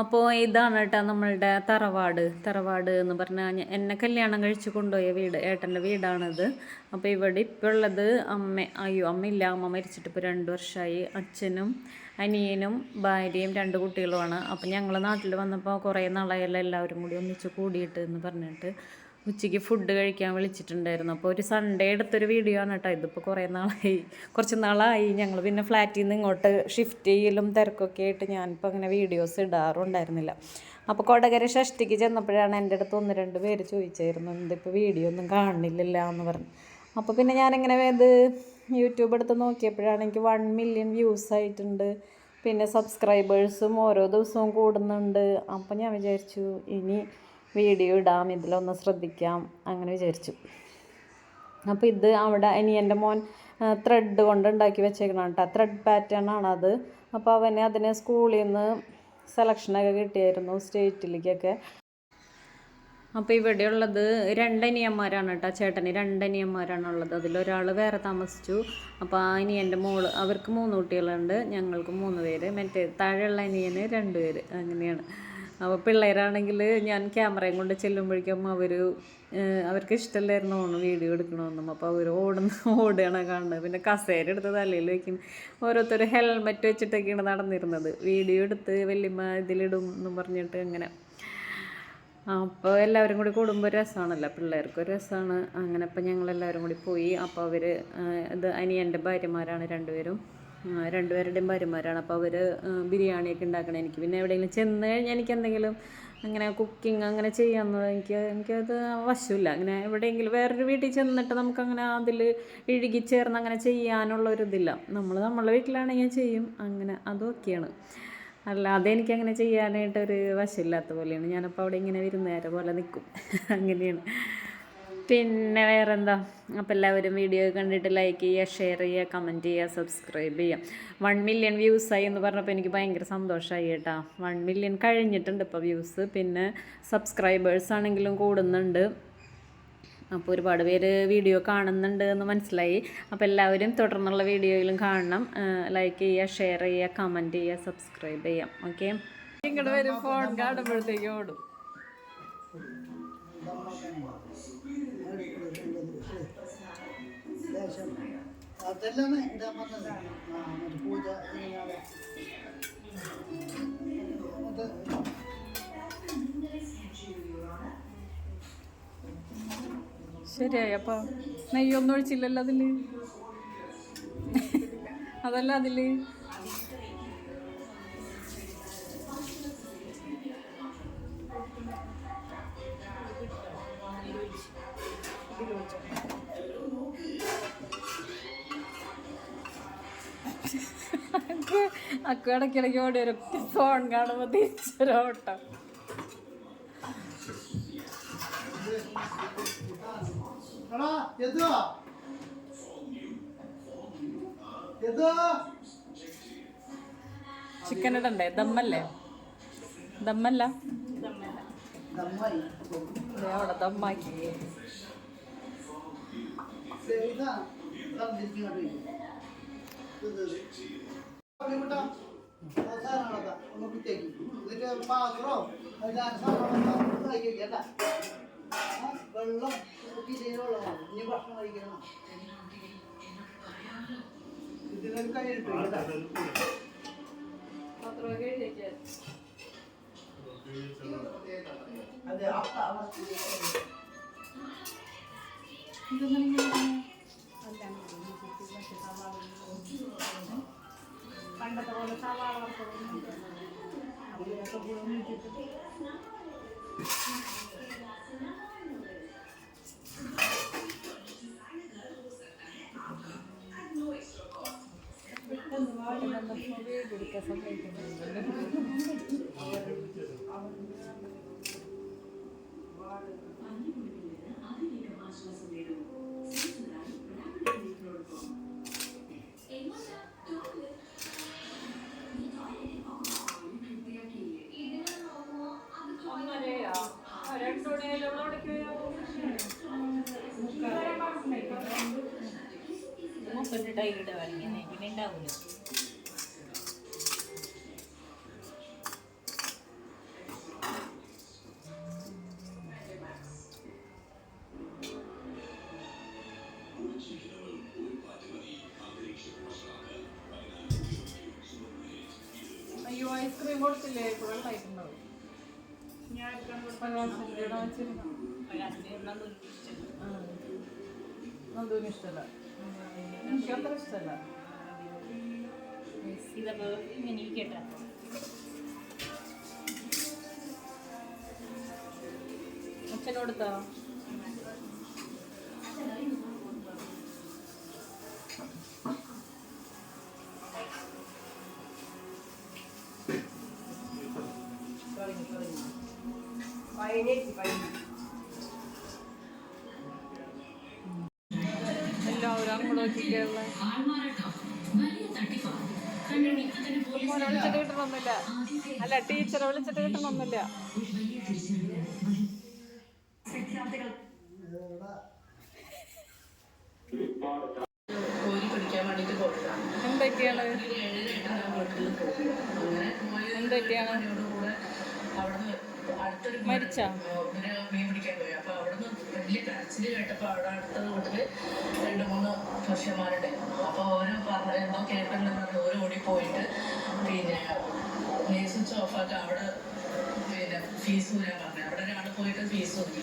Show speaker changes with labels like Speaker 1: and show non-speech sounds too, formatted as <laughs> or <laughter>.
Speaker 1: അപ്പോൾ ഇതാണ് കേട്ടോ നമ്മളുടെ തറവാട്. തറവാട് എന്ന് പറഞ്ഞാൽ എന്നെ കല്യാണം കഴിച്ച് കൊണ്ടുപോയ വീട് ഏട്ടന്റെ വീടാണിത്. അപ്പോൾ ഇവിടെ ഇപ്പോൾ ഉള്ളത് അമ്മ അയ്യോ അമ്മയില്ല അമ്മ മരിച്ചിട്ട് ഇപ്പോൾ രണ്ട് വർഷമായി അച്ഛനും അനിയനും ഭാര്യയും രണ്ട് കുട്ടികളുമാണ്. അപ്പോൾ ഞങ്ങൾ നാട്ടിൽ വന്നപ്പോൾ കുറേ നാളായല്ലോ എല്ലാവരും കൂടി ഒന്നിച്ച് കൂടിയിട്ട് എന്ന് പറഞ്ഞിട്ട് ഉച്ചയ്ക്ക് ഫുഡ് കഴിക്കാൻ വിളിച്ചിട്ടുണ്ടായിരുന്നു. അപ്പോൾ ഒരു സൺഡേ എടുത്തൊരു വീഡിയോ ആണ് കേട്ടോ ഇതിപ്പോൾ കുറേ നാളായി. കുറച്ച് നാളായി. ഞങ്ങൾ പിന്നെ ഫ്ലാറ്റിൽ നിന്ന് ഇങ്ങോട്ട് ഷിഫ്റ്റ് ചെയ്യലും തിരക്കൊക്കെ ആയിട്ട് ഞാനിപ്പോൾ അങ്ങനെ വീഡിയോസ് ഇടാറുണ്ടായിരുന്നില്ല. അപ്പോൾ കൊടകര ഷഷ്ടിക്ക് ചെന്നപ്പോഴാണ് എന്റെ അടുത്ത് ഒന്ന് രണ്ട് പേര് ചോദിച്ചായിരുന്നു എന്തിപ്പോൾ വീഡിയോ ഒന്നും കാണുന്നില്ലല്ലോ എന്ന് പറഞ്ഞു. അപ്പോൾ പിന്നെ ഞാനിങ്ങനെ ഇത് യൂട്യൂബ് എടുത്ത് നോക്കിയപ്പോഴാണ് എനിക്ക് വൺ മില്യൺ വ്യൂസ് ആയിട്ടുണ്ട്. പിന്നെ സബ്സ്ക്രൈബേഴ്സും ഓരോ ദിവസവും കൂടുന്നുണ്ട്. അപ്പോൾ ഞാൻ വിചാരിച്ചു ഇനി വീഡിയോ ഇടാം ഇതിലൊന്ന് ശ്രദ്ധിക്കാം അങ്ങനെ വിചാരിച്ചു. അപ്പോൾ ഇത് അവിടെ ഇനി എന്റെ മോൻ ത്രെഡ് കൊണ്ട് ഉണ്ടാക്കി വെച്ചേക്കണം കേട്ടോ. ത്രെഡ് പാറ്റേൺ ആണത് അപ്പോൾ അവന് അതിന് സ്കൂളിൽ നിന്ന് സെലക്ഷനൊക്കെ കിട്ടിയായിരുന്നു സ്റ്റേറ്റിലേക്കൊക്കെ അപ്പോൾ ഇവിടെയുള്ളത് രണ്ടനിയന്മാരാണ് കേട്ടോ ചേട്ടന് രണ്ടനിയന്മാരാണ് ഉള്ളത്. അതിലൊരാൾ വേറെ താമസിച്ചു. അപ്പോൾ ആ ഇനി അനിയന്റെ മോൾ അവർക്ക് മൂന്ന് കുട്ടികളുണ്ട് ഞങ്ങൾക്ക് മൂന്ന് പേര്. മറ്റേ താഴെയുള്ള അനിയന് രണ്ട് പേര്. അങ്ങനെയാണ്. അപ്പോൾ പിള്ളേരാണെങ്കിൽ ഞാൻ ക്യാമറയും കൊണ്ട് ചെല്ലുമ്പോഴേക്കും അവർ അവർക്ക് ഇഷ്ടമല്ലായിരുന്നു ഓണം വീഡിയോ എടുക്കണമെന്നും. അപ്പോൾ അവർ ഓടുന്ന ഓടുകയാണ് കാണുന്നത്. പിന്നെ കസേര എടുത്ത് തലയിൽ വയ്ക്കും ഓരോരുത്തർ ഹെൽമെറ്റ് വെച്ചിട്ടൊക്കെയാണ് നടന്നിരുന്നത്. വീഡിയോ എടുത്ത് വലിയമ്മ ഇതിലിടും എന്നും പറഞ്ഞിട്ട് അങ്ങനെ അപ്പോൾ എല്ലാവരും കൂടി കൂടുമ്പോൾ രസമാണല്ലോ പിള്ളേർക്ക് രസമാണ് അങ്ങനെ അപ്പോൾ ഞങ്ങളെല്ലാവരും കൂടി പോയി. അപ്പോൾ അവർ ഇത് അനിയന്റെ ഭാര്യമാരാണ് രണ്ടുപേരും. രണ്ടുപേരുടെയും ഭാര്യമാരാണ്. അപ്പോൾ അവർ ബിരിയാണിയൊക്കെ ഉണ്ടാക്കണം എനിക്ക്. പിന്നെ എവിടെയെങ്കിലും ചെന്ന് കഴിഞ്ഞാൽ എനിക്ക് എന്തെങ്കിലും അങ്ങനെ കുക്കിംഗ് അങ്ങനെ ചെയ്യാമെന്ന് എനിക്ക് എനിക്കത് വശമില്ല അങ്ങനെ എവിടെയെങ്കിലും വേറൊരു വീട്ടിൽ ചെന്നിട്ട് നമുക്കങ്ങനെ അതിൽ ഇഴുകിച്ചേർന്ന് അങ്ങനെ ചെയ്യാനുള്ള ഒരിതില്ല നമ്മൾ നമ്മളെ വീട്ടിലാണെങ്കിൽ ചെയ്യും. അങ്ങനെ അതൊക്കെയാണ് അല്ലാതെ എനിക്കങ്ങനെ ചെയ്യാനായിട്ടൊരു വശമില്ലാത്ത പോലെയാണ്. ഞാനപ്പോൾ അവിടെ ഇങ്ങനെ വിരുന്നുകാരെ പോലെ നിൽക്കും <laughs> അങ്ങനെയാണ്. പിന്നെ വേറെ എന്താ അപ്പോൾ എല്ലാവരും വീഡിയോ കണ്ടിട്ട് ലൈക്ക് ചെയ്യുക ഷെയർ ചെയ്യുക കമന്റ് ചെയ്യുക സബ്സ്ക്രൈബ് ചെയ്യുക. വൺ മില്യൺ വ്യൂസായി എന്ന് പറഞ്ഞപ്പോൾ എനിക്ക് ഭയങ്കര സന്തോഷമായി കേട്ടോ. വൺ മില്യൺ കഴിഞ്ഞിട്ടുണ്ട് ഇപ്പോൾ വ്യൂസ് പിന്നെ സബ്സ്ക്രൈബേഴ്സ് ആണെങ്കിലും കൂടുന്നുണ്ട്. അപ്പോൾ ഒരുപാട് പേര് വീഡിയോ കാണുന്നുണ്ട് എന്ന് മനസ്സിലായി. അപ്പോൾ എല്ലാവരും തുടർന്നുള്ള വീഡിയോയിലും കാണണം. ലൈക്ക് ചെയ്യുക ഷെയർ ചെയ്യുക കമന്റ് ചെയ്യുക സബ്സ്ക്രൈബ് ചെയ്യാം. ഓക്കെ നിങ്ങളുടെ വരും ഫോൺ കാണുമ്പോഴത്തേക്ക് ഓടും.
Speaker 2: അതെല്ലാം എന്താ പറഞ്ഞത് പൂജ
Speaker 1: ശരിയായി. അപ്പോൾ നെയ്യൊന്നും ഒഴിച്ചില്ലല്ലോ അതിൽ അതല്ല അതിൽ അക്കു ഇടയ്ക്കിടയ്ക്ക് ഓടി വരും. ഫോൺ കാണുമ്പോൾ തിരിച്ചൊരോട്ടം. ചിക്കൻ ഇടണ്ടേ? ദമ്മല്ലേ? ദമ്മല്ല? അവിടെ ദമ്മാക്കി.
Speaker 2: ഇതാ. തന്നിരിക്കുന്നത് സാധനങ്ങളൊക്കെ ഒന്ന് കുത്തിയേക്ക് എന്നിട്ട് പാത്രോ കഴിക്കില്ല വെള്ളം വെള്ളമാണ് ഇനി ഭക്ഷണം കഴിക്കണം ഇതിനൊരു കൈയിട്ട് കേട്ടാ അതെ അപ്പ
Speaker 3: പണ്ടത്തെ പോലെ സവാള വറുത്തതൊന്നും അതിലൊക്കെ ഉപയോഗിച്ചിട്ട്
Speaker 4: കൊണ്ടിട്ടാ ഇവിടെ വലിക്കുന്നത് പിന്നെ ഉണ്ടാവൂല?
Speaker 1: അയ്യോ ഐസ്ക്രീം കൊടുത്തില്ലേ? ഇപ്പോൾ കഴിക്കുന്നുണ്ടാവും
Speaker 3: ഞാൻ
Speaker 1: ഒരാശ്രീ ഒന്നും ഇഷ്ടമല്ല എനിക്ക് അത്ര ഇഷ്ടമല്ല
Speaker 3: ഇതൊക്കെ ഇങ്ങനെ ഇരിക്കട്ടെ.
Speaker 1: അച്ഛനോടുത്താ എല്ലാവരും അങ്ങോട്ട് നോക്കിയിട്ടുള്ള മോനെ വിളിച്ചിട്ട് കിട്ടണമെന്നില്ല അല്ല ടീച്ചറെ വിളിച്ചിട്ട്
Speaker 4: പോയതാണ്.
Speaker 1: എന്തൊക്കെയാണ്? എന്തൊക്കെയാണ്? മരിച്ചാ?
Speaker 4: മീൻ പിടിക്കാൻ പോയി. അപ്പൊ അവിടുന്ന് വലിയ കരച്ചിൽ കേട്ടപ്പോ അവിടെ അടുത്തത് രണ്ട് മൂന്ന് പുരുഷന്മാരുണ്ടായിരുന്നു അപ്പൊ ഓരോ പറഞ്ഞ എന്തോ പറഞ്ഞ് ഓരോ ഓടി പോയിട്ട് പിന്നെ സ്വിച്ച് ഓഫാക്കി അവിടെ പിന്നെ ഫീസ് ഊരാൻ പറഞ്ഞു. അവിടെ ഒരാൾ പോയിട്ട് ഫീസ് ഊരി